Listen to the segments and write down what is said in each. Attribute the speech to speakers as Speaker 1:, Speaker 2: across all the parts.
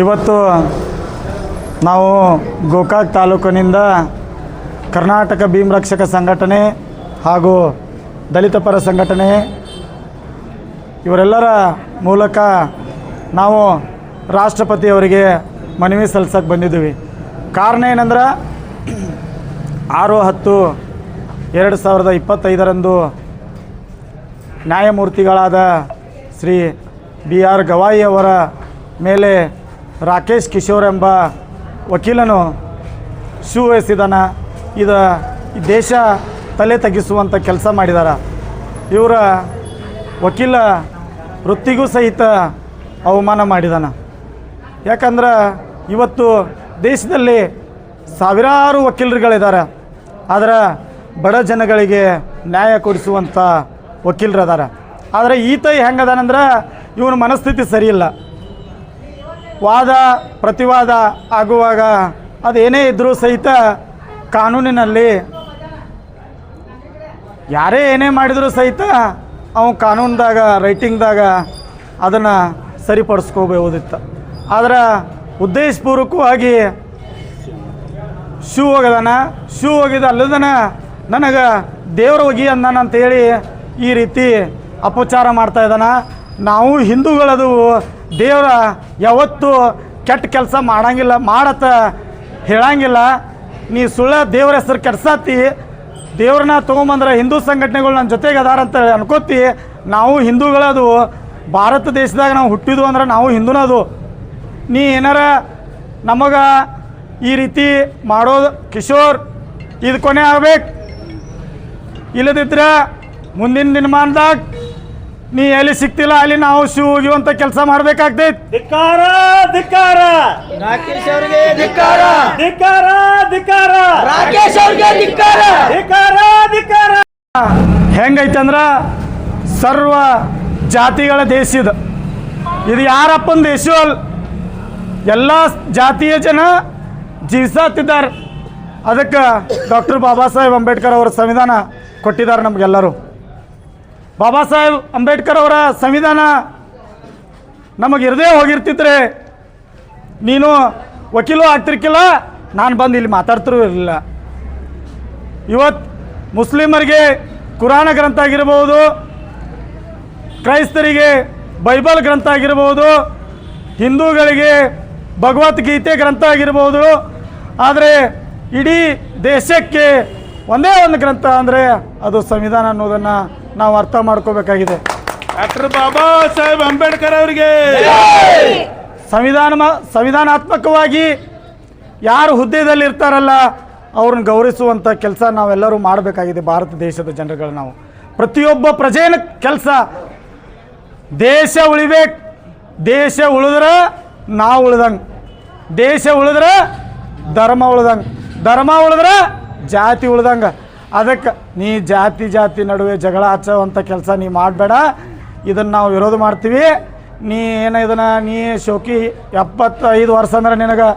Speaker 1: ಇವತ್ತು ನಾವು ಗೋಕಾಕ್ ತಾಲೂಕಿನಿಂದ ಕರ್ನಾಟಕ ಭೀಮ್ ರಕ್ಷಕ ಸಂಘಟನೆ ಹಾಗೂ ದಲಿತ ಪರ ಸಂಘಟನೆ ಇವರೆಲ್ಲರ ಮೂಲಕ ನಾವು ರಾಷ್ಟ್ರಪತಿಯವರಿಗೆ ಮನವಿ ಸಲ್ಲಿಸೋಕ್ಕೆ ಬಂದಿದ್ದೀವಿ. ಕಾರಣ ಏನಂದ್ರೆ ಆರು ಹತ್ತು ಎರಡು ಸಾವಿರದ ಇಪ್ಪತ್ತೈದರಂದು ನ್ಯಾಯಮೂರ್ತಿಗಳಾದ ಶ್ರೀ ಬಿ ಆರ್ ಗವಾಯಿ ಅವರ ಮೇಲೆ ರಾಕೇಶ್ ಕಿಶೋರ್ ಎಂಬ ವಕೀಲನು ಶೂ ಎಸೆದಾನ, ಇದು ದೇಶ ತಲೆ ತಗ್ಗಿಸುವಂಥ ಕೆಲಸ ಮಾಡಿದಾರ. ಇವರ ವಕೀಲ ವೃತ್ತಿಗೂ ಸಹಿತ ಅವಮಾನ ಮಾಡಿದಾನ. ಯಾಕಂದ್ರೆ ಇವತ್ತು ದೇಶದಲ್ಲಿ ಸಾವಿರಾರು ವಕೀಲರುಗಳಿದ್ದಾರೆ ಆದರೆ ಬಡ ಜನಗಳಿಗೆ ನ್ಯಾಯ ಕೊಡಿಸುವಂಥ ವಕೀಲರು ಅದಾರ ಆದರೆ ಈತ ಹೆಂಗದಾನಂದ್ರೆ ಇವನ ಮನಸ್ಥಿತಿ ಸರಿಯಿಲ್ಲ. ವಾದ, ಪ್ರತಿವಾದ ಆಗುವಾಗ ಅದೇನೇ ಇದ್ದರೂ ಸಹಿತ ಕಾನೂನಿನಲ್ಲಿ ಯಾರೇ ಏನೇ ಮಾಡಿದರೂ ಸಹಿತ ಅವನು ಕಾನೂನ್ದಾಗ, ರೈಟಿಂಗ್ದಾಗ ಅದನ್ನು ಸರಿಪಡಿಸ್ಕೋಬಹುದಿತ್ತು ಆದ್ರೆ ಉದ್ದೇಶಪೂರ್ವಕವಾಗಿ ಶೂ ಒಗದಾನ ಶೂ ಹೋಗಿದ ಅಲ್ಲದನ ನನಗೆ ದೇವ್ರ ಹೋಗಿ ಅಂದಾನ ಅಂತೇಳಿ ಈ ರೀತಿ ಅಪಚಾರ ಮಾಡ್ತಾ ಇದ್ದಾನ. ನಾವು ಹಿಂದೂಗಳದು, ದೇವರ ಯಾವತ್ತೂ ಕೆಟ್ಟ ಕೆಲಸ ಮಾಡಂಗಿಲ್ಲ, ಮಾಡತ್ತ ಹೇಳಂಗಿಲ್ಲ. ನೀ ಸುಳ್ಳ ದೇವ್ರ ಹೆಸರು ಕೆಡ್ಸತ್ತಿ ದೇವ್ರನ್ನ ತೊಗೊಂಬಂದ್ರೆ ಹಿಂದೂ ಸಂಘಟನೆಗಳು ನನ್ನ ಜೊತೆಗೆ ಅದಾರ ಅಂತ ಅನ್ಕೋತಿ, ನಾವು ಹಿಂದೂಗಳದು, ಭಾರತ ದೇಶದಾಗ ನಾವು ಹುಟ್ಟಿದ್ವು ಅಂದ್ರೆ ನಾವು ಹಿಂದೂನದು. ನೀ ಏನಾರ ನಮಗೆ ಈ ರೀತಿ ಮಾಡೋದು, ಕಿಶೋರ್, ಇದು ಕೊನೆ ಆಗ್ಬೇಕು. ಇಲ್ಲದಿದ್ರೆ ಮುಂದಿನ ದಿನಮಾನದಾಗ ನೀ ಎಲ್ಲಿ ಸಿಕ್ತಿಲ್ಲ ಅಲ್ಲಿ ನಾವು ಶೂ ಒಗಿಯುವಂಥ ಕೆಲಸ ಮಾಡ್ಬೇಕಾಗ್ತೈತಿ.
Speaker 2: ಧಿಕ್ಕಾರ ಧಿಕ್ಕಾರ.
Speaker 3: ರಾಕೇಶ್ ಅವರಿಗೆ ಧಿಕ್ಕಾರ.
Speaker 2: ಧಿಕ್ಕಾರ ಧಿಕ್ಕಾರ.
Speaker 3: ರಾಕೇಶ್ ಅವರಿಗೆ ಧಿಕ್ಕಾರ.
Speaker 2: ಧಿಕ್ಕಾರ ಧಿಕ್ಕಾರ.
Speaker 1: ಹೆಂಗೈತೆ ಅಂದ್ರೆ ಸರ್ವ ಜಾತಿಗಳ ದೇಶ ಇದು. ಇದು ಯಾರಪ್ಪನ ದೇಶ ಅಲ್ಲ ಎಲ್ಲ ಜಾತಿಯ ಜನ ಜೀವಿಸತ್ತಿದ್ದಾರೆ ಅದಕ್ಕೆ ಡಾಕ್ಟರ್ ಬಾಬಾ ಸಾಹೇಬ್ ಅಂಬೇಡ್ಕರ್ ಅವರ ಸಂವಿಧಾನ ಕೊಟ್ಟಿದ್ದಾರೆ ನಮಗೆಲ್ಲರೂ. ಬಾಬಾ ಸಾಹೇಬ್ ಅಂಬೇಡ್ಕರ್ ಅವರ ಸಂವಿಧಾನ ನಮಗೆ ಇರದೇ ಹೋಗಿರ್ತಿದ್ರೆ ನೀನು ವಕೀಲು ಆಗ್ತಿರ್ಕಿಲ್ಲ, ನಾನು ಬಂದು ಇಲ್ಲಿ ಮಾತಾಡ್ತಿರೂ ಇರಲಿಲ್ಲ. ಇವತ್ತು ಮುಸ್ಲಿಮರಿಗೆ ಕುರಾನ ಗ್ರಂಥ ಆಗಿರ್ಬೋದು, ಕ್ರೈಸ್ತರಿಗೆ ಬೈಬಲ್ ಗ್ರಂಥ ಆಗಿರ್ಬೋದು, ಹಿಂದೂಗಳಿಗೆ ಭಗವದ್ಗೀತೆ ಗ್ರಂಥ ಆಗಿರ್ಬೋದು, ಆದರೆ ಇಡೀ ದೇಶಕ್ಕೆ ಒಂದೇ ಒಂದು ಗ್ರಂಥ ಅಂದರೆ ಅದು ಸಂವಿಧಾನ ಅನ್ನೋದನ್ನು ನಾವು ಅರ್ಥ ಮಾಡ್ಕೋಬೇಕಾಗಿದೆ.
Speaker 2: ಡಾಕ್ಟರ್ ಬಾಬಾ ಸಾಹೇಬ್ ಅಂಬೇಡ್ಕರ್ ಅವರಿಗೆ.
Speaker 1: ಸಂವಿಧಾನ ಸಂವಿಧಾನಾತ್ಮಕವಾಗಿ ಯಾರು ಹುದ್ದೆಯಲ್ಲಿ ಇರ್ತಾರಲ್ಲ ಅವ್ರನ್ನ ಗೌರವಿಸುವಂಥ ಕೆಲಸ ನಾವೆಲ್ಲರೂ ಮಾಡಬೇಕಾಗಿದೆ ಭಾರತ ದೇಶದ ಜನರುಗಳು ನಾವು. ಪ್ರತಿಯೊಬ್ಬ ಪ್ರಜೆನ ಕೆಲಸ. ದೇಶ ಉಳಿಬೇಕು ದೇಶ ಉಳಿದ್ರೆ ನಾವು ಉಳ್ದಂಗೆ. ದೇಶ ಉಳಿದ್ರೆ ಧರ್ಮ ಉಳ್ದಂಗೆ. ಧರ್ಮ ಉಳಿದ್ರೆ ಜಾತಿ ಉಳ್ದಂಗೆ. ಅದಕ್ಕೆ ನೀ ಜಾತಿ ಜಾತಿ ನಡುವೆ ಜಗಳ ಹಚ್ಚುವಂಥ ಕೆಲಸ ನೀ ಮಾಡಬೇಡ. ಇದನ್ನು ನಾವು ವಿರೋಧ ಮಾಡ್ತೀವಿ. ನೀ ಏನು ಇದನ್ನು, ನೀ ಶೋಕಿ ಎಪ್ಪತ್ತೈದು ವರ್ಷ ಅಂದ್ರೆ ನಿನಗೆ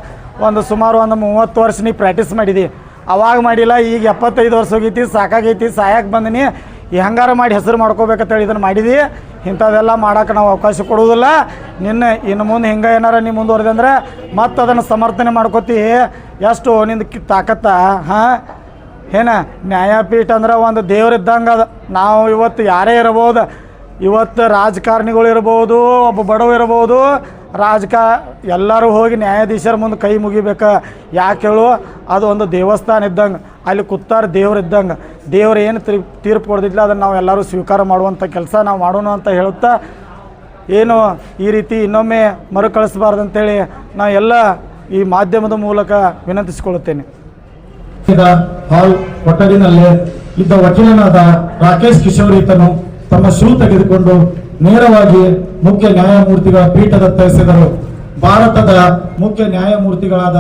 Speaker 1: ಒಂದು ಸುಮಾರು ಒಂದು ಮೂವತ್ತು ವರ್ಷ ನೀ ಪ್ರಾಕ್ಟೀಸ್ ಮಾಡಿದಿ. ಅವಾಗ ಮಾಡಿಲ್ಲ, ಈಗ ಎಪ್ಪತ್ತೈದು ವರ್ಷ ಹೋಗೈತಿ, ಸಾಕಾಗೈತಿ ಸಾಯಕ್ಕೆ ಬಂದಿನಿ. ಹೆಂಗಾರ ಮಾಡಿ ಹೆಸರು ಮಾಡ್ಕೋಬೇಕಂತೇಳಿ ಇದನ್ನು ಮಾಡಿದಿ. ಇಂಥದ್ದೆಲ್ಲ ಮಾಡೋಕೆ ನಾವು ಅವಕಾಶ ಕೊಡುವುದಿಲ್ಲ. ನಿನ್ನ ಇನ್ನು ಮುಂದೆ ಹಿಂಗೆ ಏನಾರ ನೀ ಮುಂದುವರೆದಂದ್ರೆ ಮತ್ತೆ ಅದನ್ನು ಸಮರ್ಥನೆ ಮಾಡ್ಕೋತಿ. ಎಷ್ಟು ನಿಂದು ತಾಕತ್ತ ಹಾಂ? ಏನ ನ್ಯಾಯಪೀಠ ಅಂದ್ರೆ ಒಂದು ದೇವ್ರಿದ್ದಂಗೆ ಅದು. ನಾವು ಇವತ್ತು ಯಾರೇ ಇರಬಹುದು ಇವತ್ತು ರಾಜಕಾರಣಿಗಳು ಇರ್ಬೋದು, ಒಬ್ಬ ಬಡವ ಇರ್ಬೋದು, ರಾಜಕ, ಎಲ್ಲರೂ ಹೋಗಿ ನ್ಯಾಯಾಧೀಶರ ಮುಂದೆ ಕೈ ಮುಗಿಬೇಕು. ಯಾಕೆ ಹೇಳು? ಅದು ಒಂದು ದೇವಸ್ಥಾನ ಇದ್ದಂಗೆ, ಅಲ್ಲಿ ಕುತ್ತಾರ ದೇವ್ರು ಇದ್ದಂಗೆ. ದೇವ್ರು ಏನು ತೀರ್ಪು ತೀರ್ಪು ಕೊಡ್ದಿಲ್ಲ ಅದನ್ನು ನಾವು ಎಲ್ಲರೂ ಸ್ವೀಕಾರ ಮಾಡುವಂಥ ಕೆಲಸ ನಾವು ಮಾಡೋಣ ಅಂತ ಹೇಳುತ್ತಾ, ಏನು ಈ ರೀತಿ ಇನ್ನೊಮ್ಮೆ ಮರುಕಳಿಸಬಾರ್ದು ಅಂತೇಳಿ ನಾವು ಎಲ್ಲ ಈ ಮಾಧ್ಯಮದ ಮೂಲಕ ವಿನಂತಿಸಿಕೊಳ್ಳುತ್ತೇನೆ.
Speaker 4: ಹಾಲ್ ಕೊಠಡಿನಲ್ಲೇ ಇದ್ದ ವಕೀಲನಾದ ರಾಕೇಶ್ ಕಿಶೋರ್ ಈತನು ತಮ್ಮ ಶೂ ತೆಗೆದುಕೊಂಡು ನೇರವಾಗಿ ಮುಖ್ಯ ನ್ಯಾಯಮೂರ್ತಿಗಳ ಪೀಠದತ್ತ ಎಸೆದರು ಭಾರತದ ಮುಖ್ಯ ನ್ಯಾಯಮೂರ್ತಿಗಳಾದ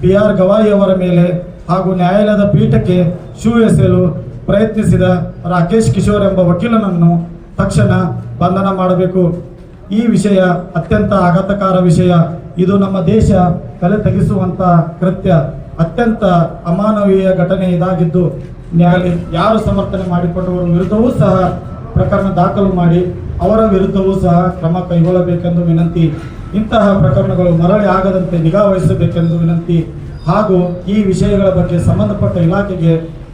Speaker 4: ಬಿ ಆರ್ ಗವಾಯಿ ಅವರ ಮೇಲೆ ಹಾಗೂ ನ್ಯಾಯಾಲಯದ ಪೀಠಕ್ಕೆ ಶೂ ಎಸೆಯಲು ಪ್ರಯತ್ನಿಸಿದ ರಾಕೇಶ್ ಕಿಶೋರ್ ಎಂಬ ವಕೀಲನನ್ನು ತಕ್ಷಣ ಬಂಧನ ಮಾಡಬೇಕು. ಈ ವಿಷಯ ಅತ್ಯಂತ ಆಘಾತಕಾರ ವಿಷಯ. ಇದು ನಮ್ಮ ದೇಶ ತಲೆ ತೆಗೆಸುವಂತಹ ಕೃತ್ಯ. ಅತ್ಯಂತ ಅಮಾನವೀಯ ಘಟನೆ ಇದಾಗಿದ್ದು, ನ್ಯಾಯಾಲಯ ಯಾರು ಸಮರ್ಥನೆ ಮಾಡಿಕೊಂಡವರ ವಿರುದ್ಧವೂ ಸಹ
Speaker 1: ಪ್ರಕರಣ ದಾಖಲು ಮಾಡಿ ಅವರ ವಿರುದ್ಧವೂ ಸಹ ಕ್ರಮ ಕೈಗೊಳ್ಳಬೇಕೆಂದು ವಿನಂತಿ. ಇಂತಹ ಪ್ರಕರಣಗಳು ಮರಳಿ ಆಗದಂತೆ ನಿಗಾ ವಹಿಸಬೇಕೆಂದು ವಿನಂತಿ ಹಾಗೂ ಈ ವಿಷಯಗಳ ಬಗ್ಗೆ ಸಂಬಂಧಪಟ್ಟ ಇಲಾಖೆಗೆ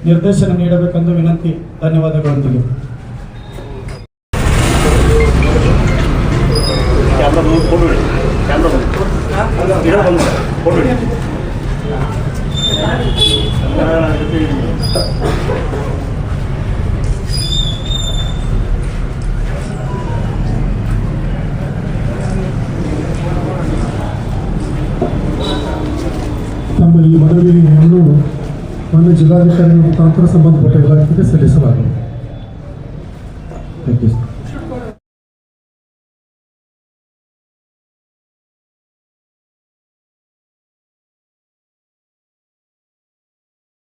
Speaker 1: ನಿರ್ದೇಶನ ನೀಡಬೇಕೆಂದು ವಿನಂತಿ. ಧನ್ಯವಾದಗಳೊಂದಿಗೆ.
Speaker 2: ಕ್ಯಾಮ್ರಾ
Speaker 5: ನಮ್ಮ ಈ ಮನವಿಯನ್ನು ಮಾನ್ಯ ಜಿಲ್ಲಾಧಿಕಾರಿ ಮುಖಾಂತರ ಸಂಬಂಧಪಟ್ಟ ಇಲಾಖೆಗೆ ಸಲ್ಲಿಸಲಾಗಿದೆ. Thank you